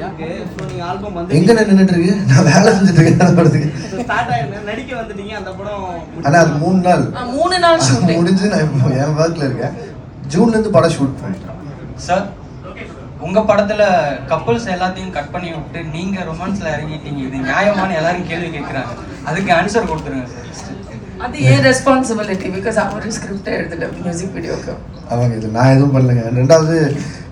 எங்க நின்றுட்டு இருக்கு? நான் வேலை செஞ்சுட்டு இருக்கேன் படத்துக்கு நடிக்க வந்துட்டீங்க. அந்த படம் ஆனா அது மூணு நாள். மூணு நாள் முடிஞ்சு நான் இப்போ என் ஒர்க்ல இருக்கேன். ஜூன்ல இருந்து படம் ஷூட் பண்ணிட்டேன் சார் உங்க படத்துல கப்புள்ஸ் எல்லாத்தையும் கட் பண்ணி விட்டு நீங்க ரொமான்ஸ்ல இறங்கிட்டீங்க. இது நியாயமான எல்லாரும் கேள்வி கேட்கறாங்க அதுக்கு ஆன்சர் கொடுத்துருங்க சார் அது ஏன் ரெஸ்பான்சிபிலிட்டி பிகாஸ் அவர் ஸ்கிரிப்ட் எழுதல மியூசிக் வீடியோக்கு அவங்க இது நான் எதுவும் பண்ணலைங்க. ரெண்டாவது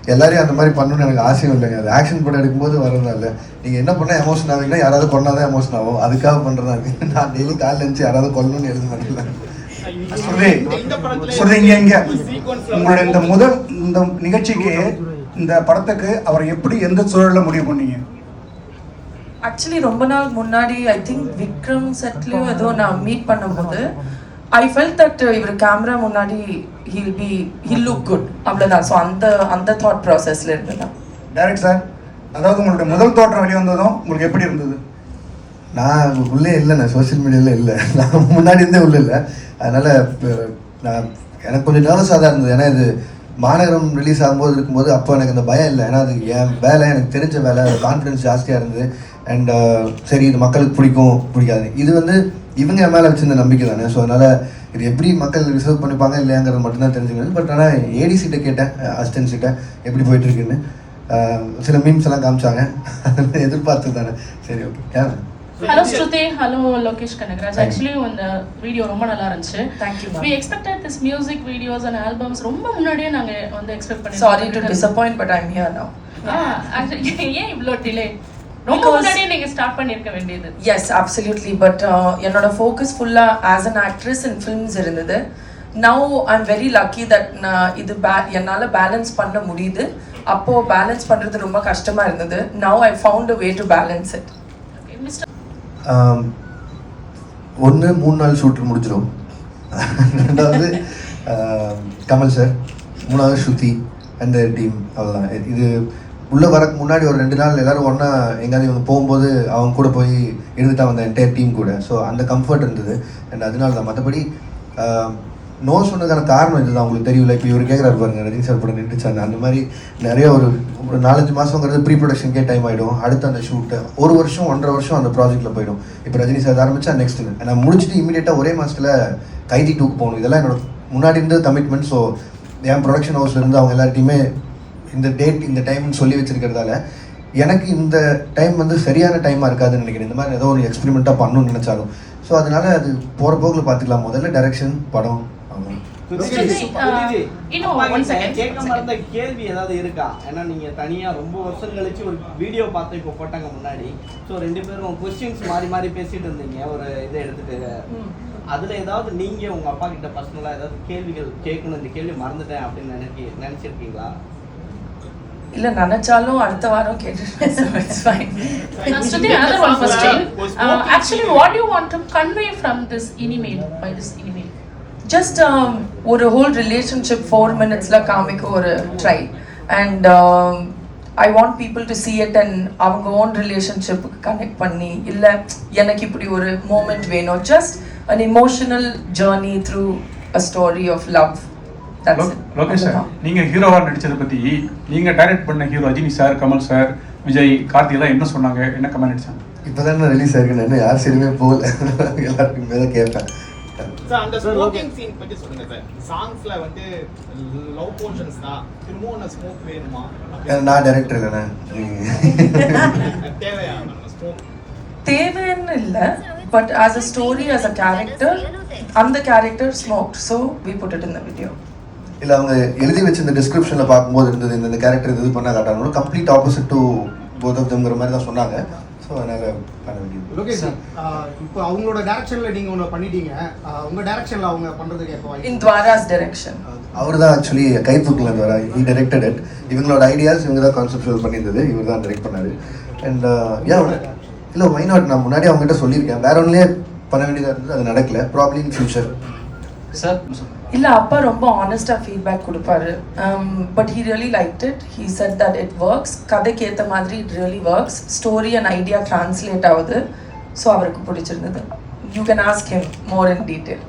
எல்லாரையும் அந்த மாதிரி பண்ணணும்னு எனக்கு ஆசையும் இல்லைங்க. அது ஆக்ஷன் படம் எடுக்கும்போது வரதால நீங்கள் என்ன பண்ணால் எமோஷன் ஆகுங்கன்னா யாராவது கொண்டாதான் எமோஷன் ஆகும். அதுக்காக பண்ணுறதா இருக்கு. நான் டெய்லி காலில் இருந்துச்சு யாராவது கொல்லணும்னு எழுத மாட்டேன் சுருதி இங்க இங்க. இந்த முதல் இந்த நிகழ்ச்சிக்கு இந்த படத்துக்கு அவர் எப்படி எந்த சூழல்ல முடிவு பண்ணீங்க? ஆக்சுவலி ரொம்ப நாள் முன்னாடி ஐ திங்க் விக்ரம் செட்லயும் ஏதோ நான் மீட் பண்ணும்போது ஐ ஃபெல் தட் இவர் கேமரா முன்னாடி he'll be he'll look good அவ்வளோதான் ஸோ அந்த அந்த தாட் ப்ராசஸ்ல இருந்ததான் டைரக்ட் சார் அதாவது உங்களுடைய முதல் தோற்றம் வெளிவந்ததும் உங்களுக்கு எப்படி இருந்தது? நான் உள்ளே இல்லை நான் சோஷியல் மீடியாவில் இல்லை. நான் முன்னாடி இருந்தே உள்ள இல்லை. அதனால் இப்போ நான் எனக்கு கொஞ்சம் நர்வஸாக தான் இருந்தது. ஏன்னா இது மாநகரம் ரிலீஸ் ஆகும்போது இருக்கும்போது அப்போ எனக்கு அந்த பயம் இல்லை. ஏன்னா அது என் வேலை எனக்கு தெரிஞ்ச வேலை. கான்ஃபிடன்ஸ் ஜாஸ்தியாக இருந்தது. அண்ட் சரி இது மக்களுக்கு பிடிக்கும் பிடிக்காது இது வந்து இவங்க என் மேலே வச்சிருந்த நம்பிக்கை தானே? ஸோ அதனால் இது எப்படி மக்கள் ரிசர்வ் பண்ணிப்பாங்க இல்லையாங்கிறது மட்டும்தான் தெரிஞ்சுக்கணும். பட் ஆனால் ஏடிசிட்ட கேட்டேன் அசிஸ்டன்ட்ஸிட்ட எப்படி போயிட்டு இருக்குன்னு அஹ், சில மீம்ஸ் எல்லாம் காமிச்சாங்க. எதிர்பார்த்து தானே. சரி ஓகே ஏன் hello Shruti. Hello Lokesh Kanagaraj. Actually இந்த வீடியோ ரொம்ப நல்லா இருந்துச்சு. Ma'am. We expected this music videos and albums ரொம்ப முன்னாடியே நாங்க வந்து எக்ஸ்பெக்ட் பண்ணி sorry to disappoint but I'm here now ஏன் இவ்ளோ டிலே ரொம்ப Because- முன்னாடியே நீங்க ஸ்டார்ட் பண்ணிருக்க வேண்டியது. எஸ் அப்சல்யூட்லி பட் என்னோட ஃபோக்கஸ் ஃபுல்லாக as an actress in films இருந்தது. Now I am very lucky that நான் இது பே என்னால் பேலன்ஸ் பண்ண முடியுது. அப்போது பேலன்ஸ் பண்ணுறது ரொம்ப கஷ்டமாக இருந்தது. Now I found a way to balance it mister ஒன்று மூணு நாள் ஷூட்டர் முடிஞ்சிடும். ரெண்டாவது ஆம், கமல் சார் மூணாவது ஸ்ருதி அந்த டீம் அவ்வளோதான் இது உள்ளே வரக்கு முன்னாடி ஒரு ரெண்டு நாள் எல்லோரும் ஒன்றா எங்கேயாவது இவங்க போகும்போது அவங்க கூட போய் இருந்துட்டா வந்த என்டையர் டீம் கூட. ஸோ அந்த கம்ஃபர்ட் இருந்தது. அண்ட் அதனால தான் மற்றபடி நோ சொன்னதுக்கான காரணம் இதுதான். உங்களுக்கு தெரியல இப்போ இவர் கேட்குறாரு பாருங்க ரஜினி சார் படம் நின்றுச்சாங்க அந்த அந்த மாதிரி நிறைய ஒரு ஒரு நாலஞ்சு மாதங்கிறது ப்ரீ ப்ரொடக்ஷனுக்கே டைம் ஆகிடும் அடுத்து அந்த ஷூட்டு ஒரு வருஷம் ஒன்றரை வருஷம் அந்த ப்ராஜெக்ட்டில் போயிடும். இப்போ ரஜினி சார் ஆரம்பிச்சா நெக்ஸ்ட் நான் முடிச்சுட்டு இமீடியட்டாக ஒரே மாதத்தில் கைதி டூக்கு போகணும். இதெல்லாம் என்னோட முன்னாடி இருந்து கமிட்மெண்ட் ஸோ என் ப்ரொடக்ஷன் ஹவுஸ்லேருந்து அவங்க எல்லார்ட்டையுமே இந்த டேட் இந்த டைம்னு சொல்லி வச்சிருக்கிறதால எனக்கு இந்த டைம் வந்து சரியான டைமாக இருக்காதுன்னு நினைக்கிறேன். இந்த மாதிரி ஏதோ ஒரு எக்ஸ்பெரிமெண்ட்டாக பண்ணணும்னு நினச்சாலும். ஸோ அதனால அது போகிற போக்கில் பார்த்துக்கலாம் முதல்ல டைரக்ஷன் படம் அவ்வளோ ஸ்ருதி, uh, கேள்வி ஏதாவது இருக்கா? ஏன்னா நீங்க தனியா ரொம்ப வருஷம் கழிச்சு ஒரு வீடியோ பார்த்து இப்போ போட்டாங்க முன்னாடி. ஸோ ரெண்டு பேரும் கொஸ்டின்ஸ் மாறி மாறி பேசிட்டு இருந்தீங்க. ஒரு இதை எடுத்துட்டு. அதுல ஏதாவது நீங்க உங்க அப்பா கிட்ட பர்சனலா ஏதாவது கேள்விகள் கேட்கணும். இந்த கேள்வி மறந்துட்டேன் அப்படின்னு நினைக்கி நினைச்சிருக்கீங்களா? இல்லை நினச்சாலும் அடுத்த வாரம் கேட்டுருக்கேன் so it's fine Uh, Shruti, another one question. Uh, actually, what do you want to convey from this email, by this email? Just ஒரு ஹோல் ரிலேஷன்ஷிப் ஃபோர் மினிட்ஸில் காமிக்க ஒரு try and I want people to see it and அவங்க own ரிலேஷன்ஷிப்புக்கு connect பண்ணி இல்லை எனக்கு இப்படி ஒரு மூமெண்ட் வேணும். Just an emotional journey through a story of love Lokesh sir நீங்க ஹீரோவா நடிச்சதை பத்தி நீங்க டைரக்ட் பண்ண hero Rajini sir Kamal sir Vijay Karthi எல்லாம் என்ன சொன்னாங்க? என்ன கமெண்ட் அடிச்சாங்க? இப்போ தான் ரிலீஸ் ஆயிருக்கு நான் இன்னும் யார் சரியுமே போகல. எல்லாருக்குமே தான் கேட்பேன் அந்த ஸ்மோக்கிங் சீன் பத்தி சொல்லுங்க சார் சாங்ஸ்ல வந்து லவ் போர்ஷன்ஸ் தான். திரும்பவும் அந்த ஸ்மோக் வேணுமா? ஏன்னா நான் டைரக்டர் இல்லைண்ணே தேவையா? தேவைன்னு இல்லை but as a story as a character அந்த character smoke so we put it in the video இல்லை அவங்க எழுதி வச்சிருந்த டிஸ்கிரிப்ஷனில் பார்க்கும்போது இருந்தது இந்த இந்த கேரக்டர் இது பண்ண காட்டாங்க complete opposite to both of தம்ங்கிற மாதிரி தான் சொன்னாங்க. ஸோ அதனால் பண்ண வேண்டியது. லோகேஷ் ஆஹ் இப்போ அவங்களோட டைரக்ஷன்ல நீங்க ஒன்று பண்ணிட்டீங்க. ஆஹ் உங்க டைரக்ஷன்ல அவங்க பண்றதுக்கு எப்போ இன் துவாராஸ் டைரக்ஷன் அவர் தான் ஆக்சுவலி கைத்தூக்கில் இருந்து வர ஹி டைரக்டட் இட் இவங்களோட ஐடியாஸ் இவங்க தான் கான்செப்டுவல் பண்ணியிருந்தது. இவர் தான் டைரக்ட் பண்ணாரு. அண்ட் யா இல்லை வை நாட் நான் முன்னாடி அவங்ககிட்ட சொல்லியிருக்கேன். வேற ஒன்றுலேயே பண்ண வேண்டியதாக இருந்தது. அது நடக்கல. ப்ராப்ளம் இன் ஃபியூச்சர் சார் இல்லை அப்பா ரொம்ப ஆனஸ்டாக ஃபீட்பேக் கொடுப்பாரு. But he really like it he said that it works கதைக்கு ஏற்ற மாதிரி it really works story and idea translate ஆகுது. ஸோ அவருக்கு பிடிச்சிருந்தது. You can ask him more in detail